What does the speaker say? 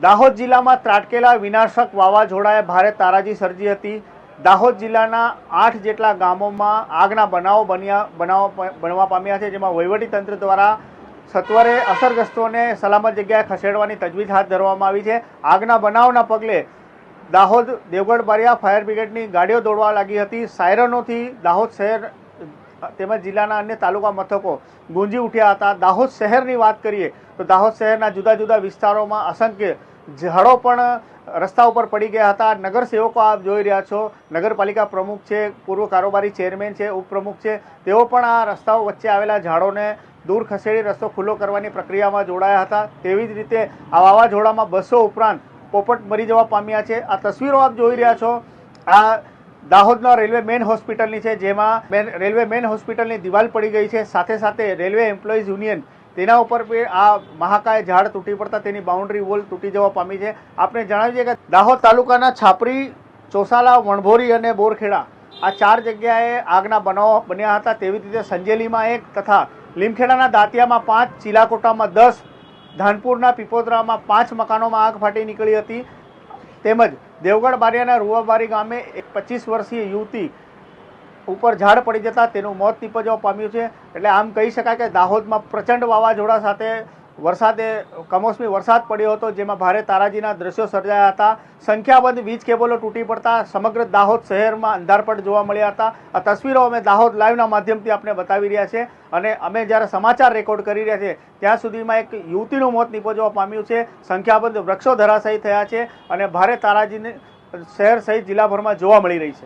દાહોદ જિલ્લામાં ત્રાટકેલા વિનાશક વાવાઝોડાએ ભારે તારાજી સર્જી હતી. દાહોદ જિલ્લાના આઠ જેટલા ગામોમાં આગના બનાવો બન્યા, બનાવો બનવા પામ્યા છે, જેમાં વહીવટીતંત્ર દ્વારા સત્વરે અસરગ્રસ્તોને સલામત જગ્યાએ ખસેડવાની તજવીજ હાથ ધરવામાં આવી છે. આગના બનાવના પગલે દાહોદ દેવગઢ બારિયા ફાયર બ્રિગેડની ગાડીઓ દોડવા લાગી હતી. સાયરનોથી દાહોદ શહેર તેમજ જિલ્લાના અન્ય તાલુકા મથકો ગુંજી ઉઠ્યા હતા. દાહોદ શહેરની વાત કરીએ તો દાહોદ શહેરના જુદા જુદા વિસ્તારોમાં અસંખ્ય ઝાડો પણ રસ્તા ઉપર પડી ગયા હતા. નગરસેવકો આપ જોઈ રહ્યા છો. નગરપાલિકા પ્રમુખ છે, પૂર્વ કારોબારી ચેરમેન છે, ઉપપ્રમુખ છે. તેઓ પણ આ રસ્તાઓ વચ્ચે આવેલા ઝાડોને દૂર ખસેડી રસ્તો ખુલ્લો કરવાની પ્રક્રિયામાં જોડાયા હતા. તેવી જ રીતે આ વાવાઝોડામાં બસો ઉપરાંત પોપટ મરી જવા પામ્યા છે. આ તસવીરો આપ જોઈ રહ્યા છો. આ દાહોદના રેલવે મેન હોસ્પિટલની છે, જેમાં રેલવે મેન હોસ્પિટલની દિવાલ પડી ગઈ છે. સાથે સાથે રેલવે એમ્પ્લોઈઝ યુનિયન, તેના ઉપર આ મહાકાય ઝાડ તૂટી પડતા તેની બાઉન્ડ્રી વોલ તૂટી જવા પામી છે. આપણે જણાવીએ કે દાહોદ તાલુકાના છાપરી, ચોસાલા, વણભોરી અને બોરખેડા આ ચાર જગ્યાએ આગના બનાવો બન્યા હતા. તેવી રીતે સંજેલીમાં એક તથા લીમખેડાના દાંતિયામાં પાંચ, ચીલાકોટામાં દસ, ધાનપુરના પીપોદરામાં પાંચ મકાનોમાં આગ ફાટી નીકળી હતી. તેમજ દેવગઢ બારિયાના રૂવાબારી ગામે એક પચીસ વર્ષીય યુવતી ઉપર ઝાડ પડી જતા તેનું મોત નીપજવા પામ્યું છે. એટલે આમ કહી શકાય કે દાહોદમાં પ્રચંડ વાવાઝોડા સાથે વરસાદે કમોસમી વરસાદ પડ્યો હતો, જેમાં ભારે તારાજીના દ્રશ્યો સર્જાયા હતા. સંખ્યાબંધ વીજ કેબલો તૂટી પડતા સમગ્ર દાહોદ શહેરમાં અંધારપટ જોવા મળ્યા હતા. આ તસવીરો અમે દાહોદ લાઈવના માધ્યમથી આપણે બતાવી રહ્યા છે અને અમે જ્યારે સમાચાર રેકોર્ડ કરી રહ્યા છે ત્યાં સુધીમાં એક યુવતીનું મોત નિપજવા પામ્યું છે. સંખ્યાબંધ વૃક્ષો ધરાશાયી થયા છે અને ભારે તારાજીને શહેર સહિત જિલ્લાભરમાં જોવા મળી રહી છે.